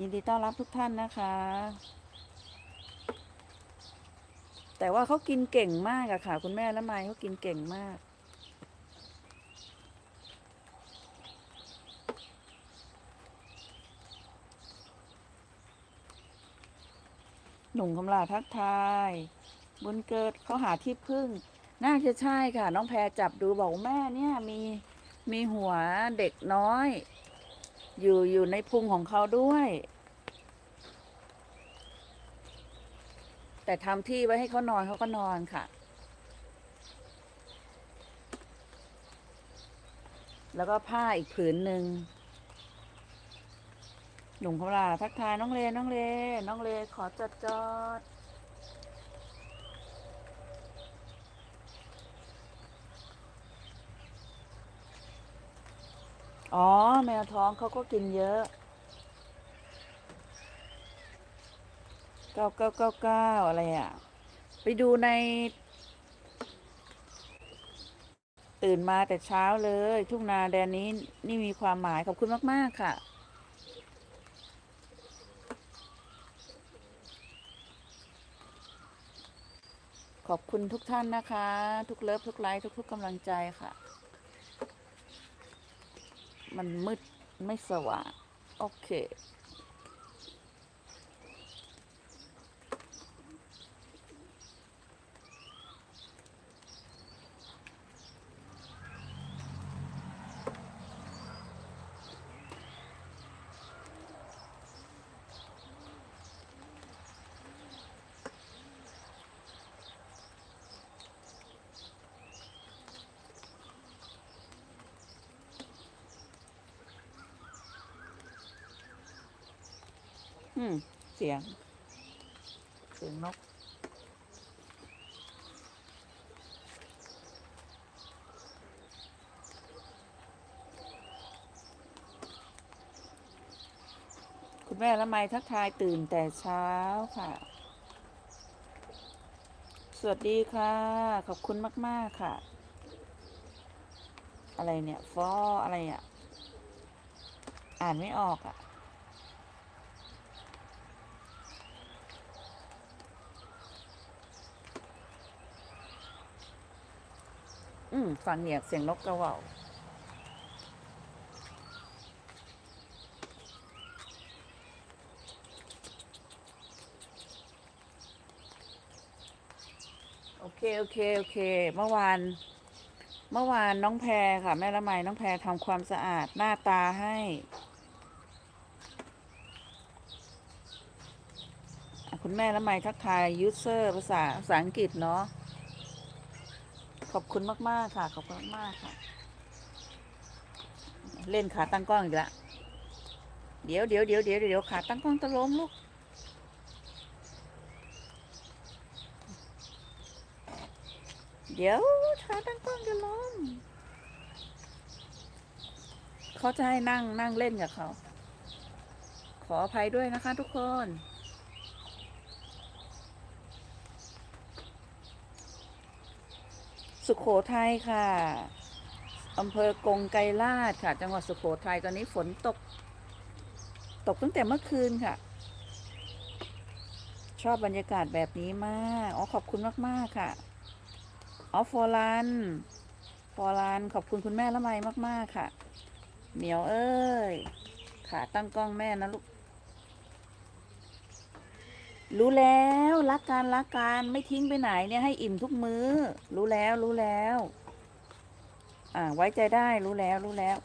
ยินดีต้อนรับทุกท่านนะคะ แต่ว่าเขากินเก่งมากอะค่ะ คุณแม่และไม้เขากินเก่งมากหนุ่มคำลาทักทาย บุญเกิดเขาหาที่พึ่ง น่าจะใช่ค่ะ น้องแพรจับดูบอกว่าแม่เนี่ยมีมีหัวเด็กน้อย อยู่อยู่ในพุงของเขาด้วย แต่ทำที่ไว้ให้เขานอนเขาก็นอนค่ะ แล้วก็ผ้าอีกผืนหนึ่งหนุ่มเขาลาทักทายน้องเลน้องเลน้องเลขอจอดจอด อ๋อ แมวท้องเขาก็กินเยอะเก้าเก้าเก้าเก้าอะไรอะ ไปดูใน ตื่นมาแต่เช้าเลย ทุ่งนาแดนนี้นี่มีความหมาย ขอบคุณมาก ๆ ค่ะขอบคุณทุกท่านนะคะ ทุกเลิฟทุกไลค์ทุกๆกำลังใจค่ะ มันมืดไม่สว่าง โอเค อืม เสียง เสียงนก คุณแม่ละไมทักทายตื่นแต่เช้าค่ะ สวัสดีค่ะ ขอบคุณมาก ๆ ค่ะ อะไรเนี่ย ฟออะไรอะ อ่านไม่ออกอะ อืมฟังเนี่ยเสียงนกกระว่าโอเค โอเค โอเค เมื่อวาน เมื่อวานน้องแพรค่ะ แม่ละไมน้องแพรทำความสะอาดหน้าตาให้คุณแม่ละไมทักทายยูเซอร์ภาษาภาษาอังกฤษเนาะ ขอบคุณมาก ๆ ค่ะ ขอบคุณมากค่ะ เล่นขาตั้งกล้องอีกล้วเดี๋ยวเดี๋ยวเดี๋ยวเดี๋ยวเดี๋ยวขาตั้งกล้องจะล้มลูก เดี๋ยวขาตั้งกล้องจะล้มเขาจะให้นั่งนั่งเล่นกับเขา ขออภัยด้วยนะคะทุกคน สุขโขทัยค่ะอำเภอกงไกรลาดค่ะ จังหวัดสุขโขทัยตอนนี้ฝนตก ตกตั้งแต่เมื่อคืนค่ะ ชอบบรรยากาศแบบนี้มากอ๋อขอบคุณมาก ๆ ค่ะอ๋อฟอร์ลันฟอร์ลันขอบคุณคุณแม่ละไมมาก ๆ ค่ะ เหมียวเอ้ยขาตั้งกล้องแม่นะลูก รู้แล้วรักการรักการไม่ทิ้งไปไหนเนี่ยให้อิ่มทุกมือ้อ รู้แล้วรู้แล้ว อ่า ไว้ใจได้รู้แล้วรู้แล้ว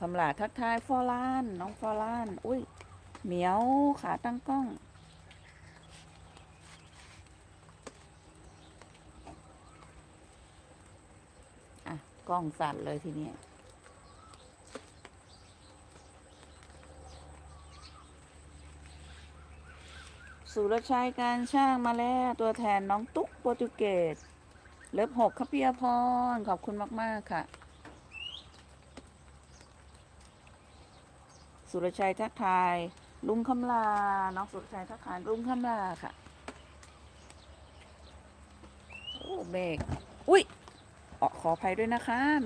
คำลาทักทายฟอลาน น้องฟอลาน อุ้ยเหมียวขาตั้งกล้องอะกล้องสั่นเลยทีนี้ สุรชัยการช่างมาแล้ว ตัวแทนน้องตุ๊กโปรตุเกสเลิฟหกครับพี่อภรขอบคุณมาก ๆ ค่ะ สุรชัยทักทาย ลุงคำลา น้องสุรชัยทักทายลุงคำลาค่ะ โอ้เมฆอุ้ยออขออภัยด้วยนะคะ